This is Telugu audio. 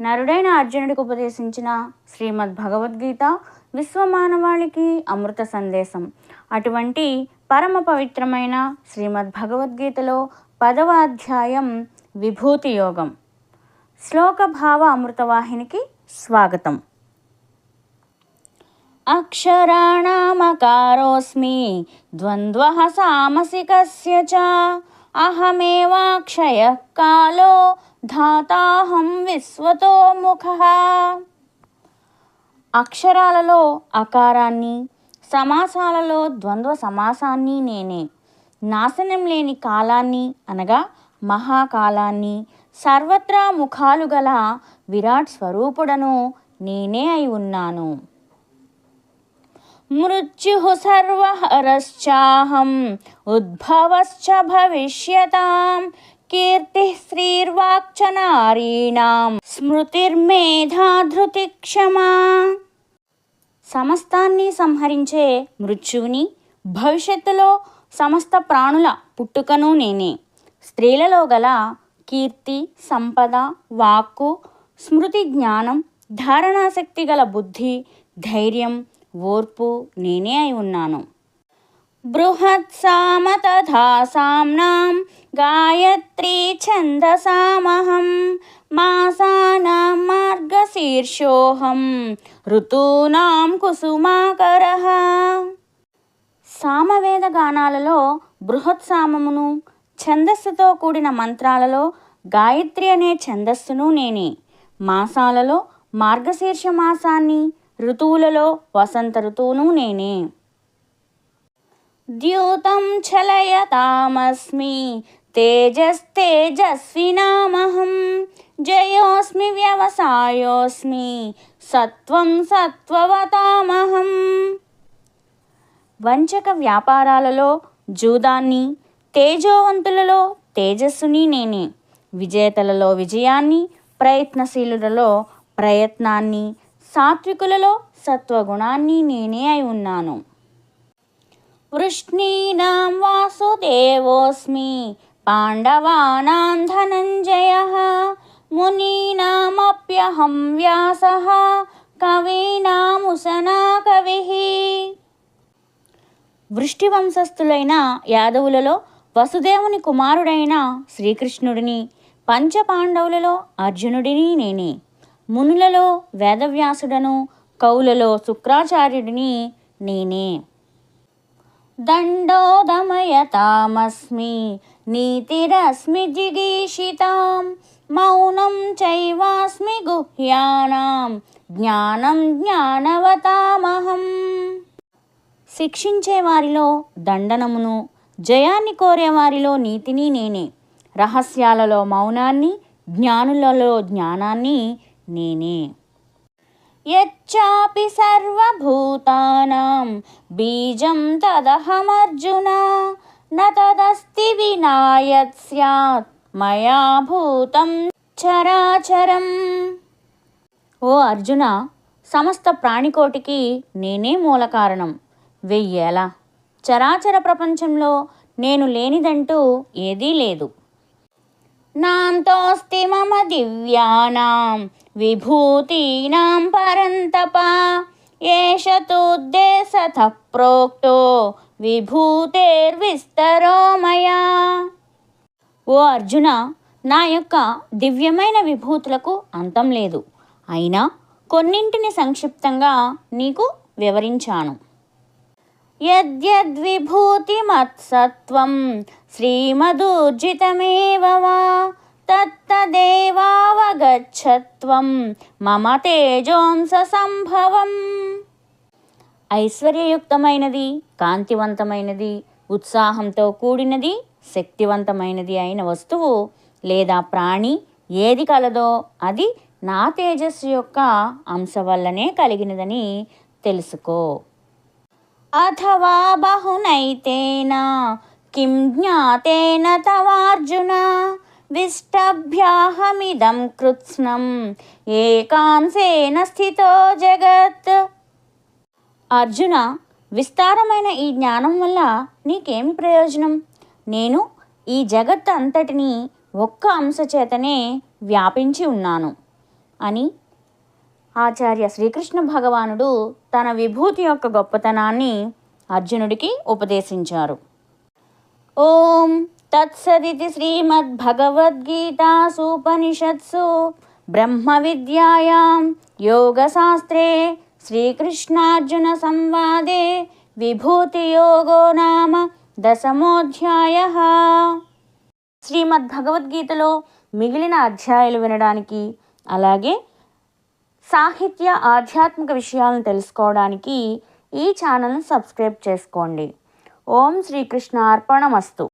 నరుడైన అర్జునుడికి ఉపదేశించిన శ్రీమద్ భగవద్గీత విశ్వమానవాళికి అమృత సందేశం. అటువంటి పరమ పవిత్రమైన శ్రీమద్ భగవద్గీతలో పదవ అధ్యాయం విభూతి యోగం. శ్లోక భావ అమృతవాహినికి స్వాగతం. అక్షరాణమకారోస్మి ద్వంద్వ సామసికస్య చ అహమేవాక్షయ కాలో ధాతాహం విశ్వతో ముఖ అక్షరాలలో అకారాన్ని సమాసాలలో ద్వంద్వ సమాసాన్ని నేనే నాశనం లేని కాలాన్ని అనగా మహాకాలాన్ని సర్వత్రా ముఖాలు గల విరాట్ స్వరూపుడను నేనే అయి ఉన్నాను. మృత్యుః సర్వహరశ్చాహం ఉద్భవశ్చ భవిష్యతాం కీర్తిः శ్రీర్వాక్చ నారీణాం స్మృతిర్మేధా క్షమా సమస్తాన్ని సంహరించే మృత్యువుని భవిష్యత్తులో సమస్త ప్రాణుల పుట్టుకను నేనే స్త్రీలలో గల కీర్తి సంపద వాక్కు స్మృతి జ్ఞానం ధారణాశక్తి గల బుద్ధి ధైర్యం ఓర్పు నేనే అయి ఉన్నాను. బృహత్సామ తథా సామ్నాం గాయత్రీ ఛందసామహం మాసానాం మార్గశీర్షోహం ఋతూనాం కుసుమాకరః. సామవేద గానాలలో బృహత్సామమును ఛందస్సుతో కూడిన మంత్రాలలో గాయత్రి అనే ఛందస్సును నేనే. మాసాలలో మార్గశీర్ష మాసాన్ని ఋతువులలో వసంత ఋతువును నేనే. ద్యూతం చలయతామస్మి తేజస్తేజస్వినామహం జయోస్మి వ్యవసాయోస్మి సత్వం సత్వవతామహం. వంచక వ్యాపారాలలో జూదాన్ని తేజోవంతులలో తేజస్సుని నేనే. విజేతలలో విజయాన్ని ప్రయత్నశీలులలో ప్రయత్నాన్ని సాత్వికులలో సత్వగుణాన్ని నేనే అయి ఉన్నాను. వృష్ణీనాం వాసుదేవోస్మి పాండవానాం ధనంజయ మునీనామప్యహం వ్యాస కవీనాముసనా కవి వృష్టి వంశస్థులైన యాదవులలో వసుదేవుని కుమారుడైన శ్రీకృష్ణుడిని పంచపాండవులలో అర్జునుడిని నేనే. మునులలో వేదవ్యాసుడను కవులలో శుక్రాచార్యుడిని నేనే. దండోదమయతామస్మి నీతిరస్మి జిగీషితాం మౌనం చైవాస్మి గుహ్యానాం జ్ఞానం జ్ఞానవతామహం. శిక్షించే వారిలో దండనమును జయాన్ని కోరే వారిలో నీతిని నేనే. రహస్యాలలో మౌనాన్ని జ్ఞానులలో జ్ఞానాన్ని నేనే. యచ్చాపి సర్వభూతానాం బీజం తదహమర్జున న వినాయత్ స్యాత్ మయా భూతం చరాచరం. ఓ అర్జున సమస్త ప్రాణికోటికి నేనే మూల కారణం. వెయ్యేలా? చరాచర ప్రపంచంలో నేను లేనిదంటూ ఏదీ లేదు. నాంతోస్తి మమ దివ్యానాం విభూతీనాం పరంతప. ఏష తుద్దేశత ప్రోక్తో విభూతేర్విస్తరో మయా. ఓ అర్జున నా యొక్క దివ్యమైన విభూతులకు అంతం లేదు. అయినా కొన్నింటిని సంక్షిప్తంగా నీకు వివరించాను. యద్యద్విభూతిమత్సత్వం శ్రీమదూర్జితమేవ తత్తదేవావగచ్చత్వం మమ తేజోంస సంభవం ఐశ్వర్యయుక్తమైనది కాంతివంతమైనది ఉత్సాహంతో కూడినది శక్తివంతమైనది అయిన వస్తువు లేదా ప్రాణి ఏది కలదో అది నా తేజస్సు యొక్క అంశ వల్లనే కలిగినదని తెలుసుకో. అథవా బహునైతేన? కిం జ్ఞాతేన తవార్జున? విష్టభ్యాహమిదం కృత్స్నం ఏకాంశేన స్థితో జగత్. అర్జున విస్తారమైన ఈ జ్ఞానం వల్ల నీకేం ప్రయోజనం? నేను ఈ జగత్ అంతటిని ఒక్క అంశ చేతనే వ్యాపించి ఉన్నాను అని ఆచార్య శ్రీకృష్ణ భగవానుడు తన విభూతి యొక్క గొప్పతనాన్ని అర్జునుడికి ఉపదేశించారు. ఓం తత్సదితి శ్రీమద్భగవద్గీతాసూపనిషత్సు బ్రహ్మ విద్యాయాం యోగశాస్త్రే శ్రీకృష్ణార్జున సంవాదే విభూతియోగో నామ దశమోధ్యాయ. శ్రీమద్భగవద్గీతలో మిగిలిన అధ్యాయాలు వినడానికి అలాగే సాహిత్య ఆధ్యాత్మిక విషయాలను తెలుసుకోవడానికి ఈ ఛానల్ను సబ్స్క్రైబ్ చేసుకోండి. ఓం శ్రీకృష్ణ అర్పణమస్తు.